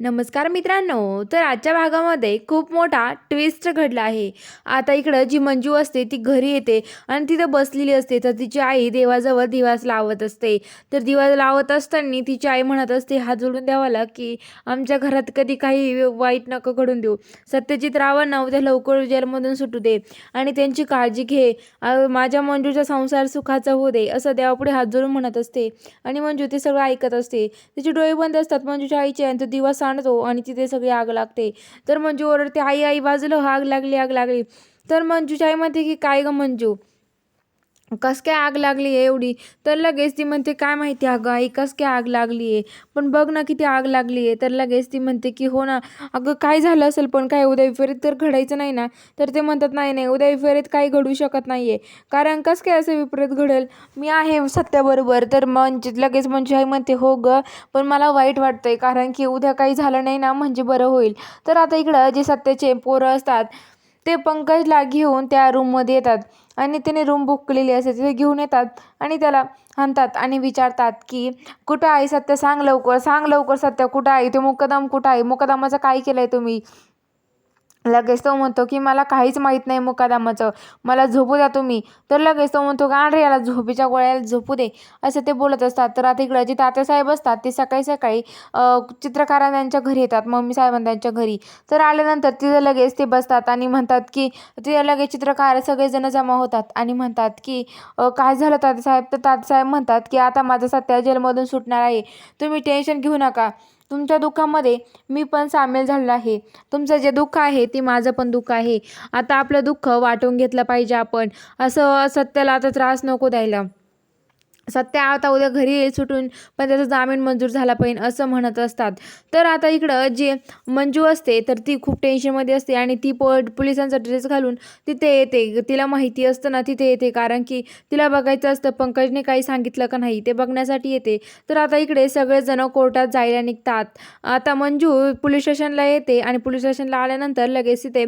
नमस्कार मित्रांनो तर आजच्या भागामध्ये खूप मोठा ट्विस्ट घडला आहे. आता इकडं जी मंजू असते ती घरी येते आणि तिथं बसलेली असते. तर तिची आई देवाजवळ दिवास लावत असते. तर दिवा लावत असताना तिची आई म्हणत असते हात जोडून द्यावाला की आमच्या घरात कधी काही वाईट नको घडून देऊ. सत्यजित रावांना उद्या लवकर जेलमधून सुटू दे आणि त्यांची काळजी घे. माझ्या मंजूचा संसार सुखाचा होऊ दे असं देवापुढे हात जोडून म्हणत असते. आणि मंजू ते सगळं ऐकत असते. तिचे डोळे बंद असतात. मंजूच्या आईचे आणि तो दिवस सांडतो आणि तिथे सगळी आग लागते. तर मंजू ओरडते आई आई बाजूला आग लागली आग लागली. तर मंजूच्या आई म्हणते की काय ग मंजू? कस काय आग लागली आहे एवढी? तर लगेच ती म्हणते काय माहिती अगं आई कस काय आग लागली आहे? पण बघ ना किती आग लागली आहे. तर लगेच ती म्हणते की हो ना अगं काय झालं असेल पण काय? उद्या विपरीत तर घडायचं नाही ना? तर ते म्हणतात नाही नाही उद्या विपरीत काही घडू शकत नाही आहे कारण कस काय असं विपरीत घडेल? मी आहे सत्याबरोबर. तर म्हणजे लगेच म्हणजे आई म्हणते हो ग पण मला वाईट वाटतंय. कारण की उद्या काही झालं नाही ना म्हणजे बरं होईल. तर आता इकडं जे सत्याचे पोरं असतात ते पंकजला घेऊन त्या रूममध्ये येतात. आणि त्याने रूम बुक केलेली असते. तिथे घेऊन येतात आणि त्याला आणतात आणि विचारतात की कुठं आहे सत्य? सांग लवकर. सांग लवकर सत्य कुठं आहे? ते मुकदम कुठं आहे? मुकदमाचं काय केलं आहे तुम्ही? लगेच तो म्हणतो की मला काहीच माहीत नाही मुकादामाचं. मला झोपू द्या तुम्ही. तर लगेच तो म्हणतो का रे याला झोपीच्या गोळ्याला झोपू दे. असं ते बोलत असतात. तर आता इकडं जे तात्यासाहेब असतात ते सकाळी सकाळी चित्रकारांच्या चित्रकारा त्यांच्या घरी येतात मम्मी साहेबांच्या त्यांच्या घरी. तर आल्यानंतर तिथं लगेच ते बसतात आणि म्हणतात की तिथं लगेच चित्रकार सगळेजण जमा होतात आणि म्हणतात की काय झालं तात्यासाहेब? तर तात्यासाहेब म्हणतात की आता माझं सत्या जेलमधून सुटणार आहे. तुम्ही टेन्शन घेऊ नका. तुमच्या दुःखामध्ये मी पण सामील झालेलो आहे. तुमचं जे दुःख आहे ते माझं पण दुःख आहे. आता आपलं दुःख वाटून घेतलं पाहिजे आपण. असं सत्याला आता त्रास नको द्यायला. सत्या आता उद्या घरी येईल सुटून पण त्याचा जामीन मंजूर झाला पाहिजे असं म्हणत असतात. तर आता इकडं जे मंजू असते तर ती खूप टेन्शनमध्ये असते आणि ती प पोलिसांचा ड्रेस घालून तिथे येते. तिला माहिती असतं ना तिथे येते. कारण की तिला बघायचं असतं पंकजने काही सांगितलं का नाही ते बघण्यासाठी येते. तर आता इकडे सगळेजण कोर्टात जायला निघतात. आता मंजू पोलीस स्टेशनला येते आणि पोलीस स्टेशनला आल्यानंतर लगेच तिथे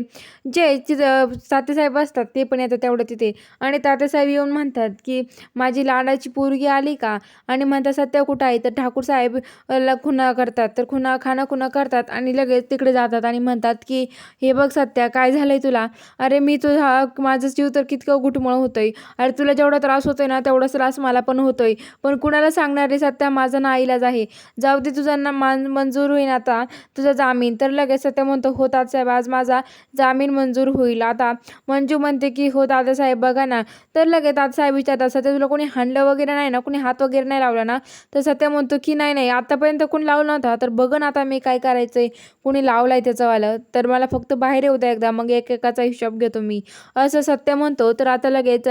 जे तिथं तात्यासाहेब असतात ते पण येतात तेवढं तिथे. आणि तात्यासाहेब येऊन म्हणतात की माझी लाडाची पू पोरगी आली का? आणि म्हणतात सत्या कुठं आहे? तर ठाकूर साहेब ला खुना करतात. तर खुना खाना खुना करतात आणि लगेच तिकडे जातात आणि म्हणतात की हे बघ सत्या काय झालंय तुला? अरे मी तुझा माझं जीव तर कितकं घुटमळ होतोय. अरे तुला जेवढा त्रास होतोय ना तेवढाच त्रास मला पण होतोय. पण कुणाला सांगणार रे सत्या माझा ना इलाज आहे. जाऊ दे तुझा ना मान मंजूर होईन आता. तुझा जामीन. तर लगेच सत्या म्हणतो होतात साहेब आज माझा जामीन मंजूर होईल आता. मंजू म्हणते की हो दादासाहेब बघा ना. तर लगेच दादासाहेब विचारतात सध्या तुला कोणी हाणलं वगैरे नाही ना कुणी हात वगैरे नाही लावला ना तर सत्या म्हणतो की नाही नाही आतापर्यंत कोणी लावला नव्हता. तर बघन आता मी काय करायचंय. कुणी लावलाय त्याचंवालं तर मला फक्त बाहेर येऊ द्या एकदा. मग एकेकाचा हिशोब घेतो मी. असं सत्य म्हणतो. तर आता लगेच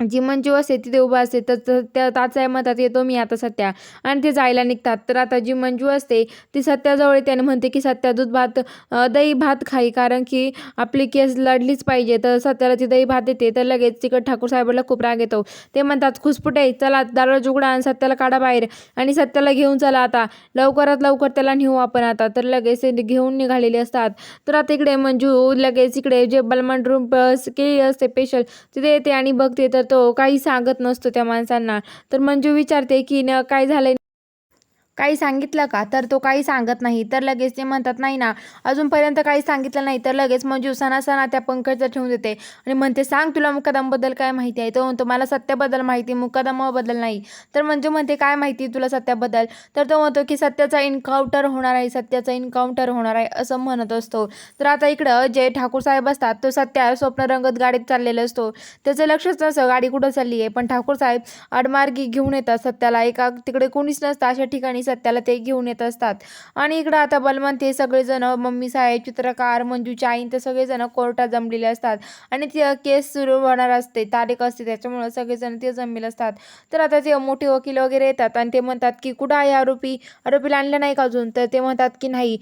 जी मंजू असते तिथे उभा असते तर तर त्या तात्साहेब म्हणतात येतो मी आता सत्या. आणि ते जायला निघतात. तर आता जी मंजू असते ती सत्याजवळ येते आणि म्हणते की सत्या दूध भात दही भात खाई. कारण की आपली केस लढलीच पाहिजे. तर सत्याला ती दही भात येते तर लगेच तिकड ठाकूर साहेबाला खूप राग येतो. ते म्हणतात खुसपुटे चला दारोळ जुगडा आणि सत्याला काढा बाहेर. आणि सत्याला घेऊन चला आता. लवकरात लवकर त्याला नेऊ आपण आता. तर लगेच ते घेऊन निघालेले असतात. तर आता इकडे मंजू लगेच इकडे जे बलमंड रूम केलेली असते स्पेशल तिथे येते आणि बघते. तर तो काही सांगत नसतो त्या माणसांना. तर मंजू विचारते की न काय झालंय? काही सांगितलं का? तर तो काही सांगत नाही. तर लगेच ते म्हणतात नाही ना अजूनपर्यंत काही सांगितलं नाही. तर लगेच मंजू सणा सणा त्या पंकजला ठेवून देते आणि म्हणते सांग तुला मुकदमाबद्दल काय माहिती आहे? तो म्हणतो मला सत्याबद्दल माहिती मुकदमाबद्दल नाही. तर मंजू म्हणते काय माहिती तुला सत्याबद्दल? तर तो म्हणतो की सत्याचा इन्काउंटर होणार आहे सत्याचा इन्काउंटर होणार आहे असं म्हणत असतो. तर आता इकडं जे ठाकूर साहेब असतात तो सत्या स्वप्न रंगत गाडीत चाललेला असतो. त्याचं लक्षच नसतं गाडी कुठं चालली आहे. पण ठाकूर साहेब आडमार्गी घेऊन येतात सत्याला. एका तिकडे कोणीच नसतं. अशा ठिकाणी सत्याला ते घेऊन येत असतात. आणि इकडं आता बलवंत ते सगळेजण मम्मी साहेब चित्रकार मंजूची आईन ते सगळेजण कोर्टात जमलेले असतात. आणि ती केस सुरू होणार असते तारीख असते त्याच्यामुळं सगळेजण ते जमलेले असतात. तर आता ते मोठे वकील वगैरे येतात आणि ते म्हणतात की कुठं आहे आरोपी? आरोपीला आणलं नाही का अजून? तर ते म्हणतात की नाही.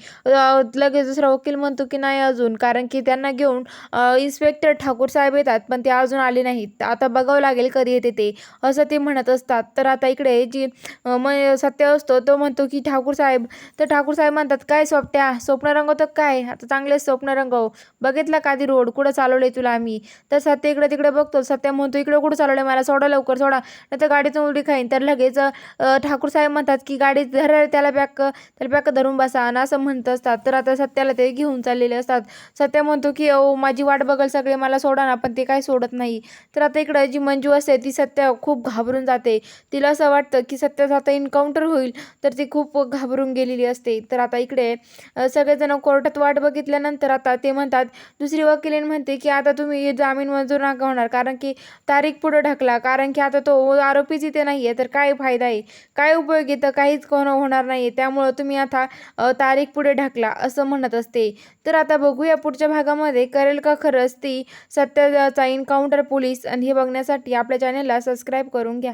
लगेच दुसरा वकील म्हणतो की नाही अजून. कारण की त्यांना घेऊन इन्स्पेक्टर ठाकूर साहेब येतात पण ते अजून आले नाहीत. आता बघावं लागेल कधी येते ते असं ते म्हणत असतात. तर आता इकडे जी म सत्य असतो तो तो म्हणतो की ठाकूर साहेब तर ठाकूर साहेब म्हणतात काय सोपट्या? स्वप्न रंगवतं काय? आता चांगले स्वप्न रंगव. बघितला का ती रोड? कुठं चालवलंय तुला आम्ही? तर सत्य इकडे तिकडे बघतो. सत्य म्हणतो इकडे कुठं चालवलंय मला? सोडा लवकर सोडा. नाही तर गाडीतून उडी खाईन. तर लगेच ठाकूर साहेब म्हणतात की गाडी धरा त्याला बॅक त्याला बॅक धरून बसा. आणि असं म्हणत असतात. तर आता सत्याला ते घेऊन चाललेले असतात. सत्य म्हणतो की अहो माझी वाट बघल सगळे मला सोडा ना पण ते काय सोडत नाही. तर आता इकडं जी मंजू असते ती सत्य खूप घाबरून जाते. तिला असं वाटतं की सत्याचा आता इन्काउंटर होईल. तर ती खूप घाबरून गेलेली असते. तर आता इकडे सगळेजण कोर्टात वाट बघितल्यानंतर आता ते म्हणतात दुसरी वकिलीन म्हणते की आता तुम्ही जामीन मंजूर नका होणार कारण की तारीख पुढं ढकला कारण की आता तो आरोपीच इथे नाही आहे तर काय फायदा आहे? काय उपयोग तर काहीच कोण होणार नाही आहे त्यामुळं तुम्ही आता तारीख पुढे ढकला असं म्हणत असते. तर आता बघूया पुढच्या भागामध्ये करेल का खरंच ती सत्याचा इन्काउंटर पोलीस आणि हे बघण्यासाठी आपल्या चॅनलला सबस्क्राईब करून घ्या.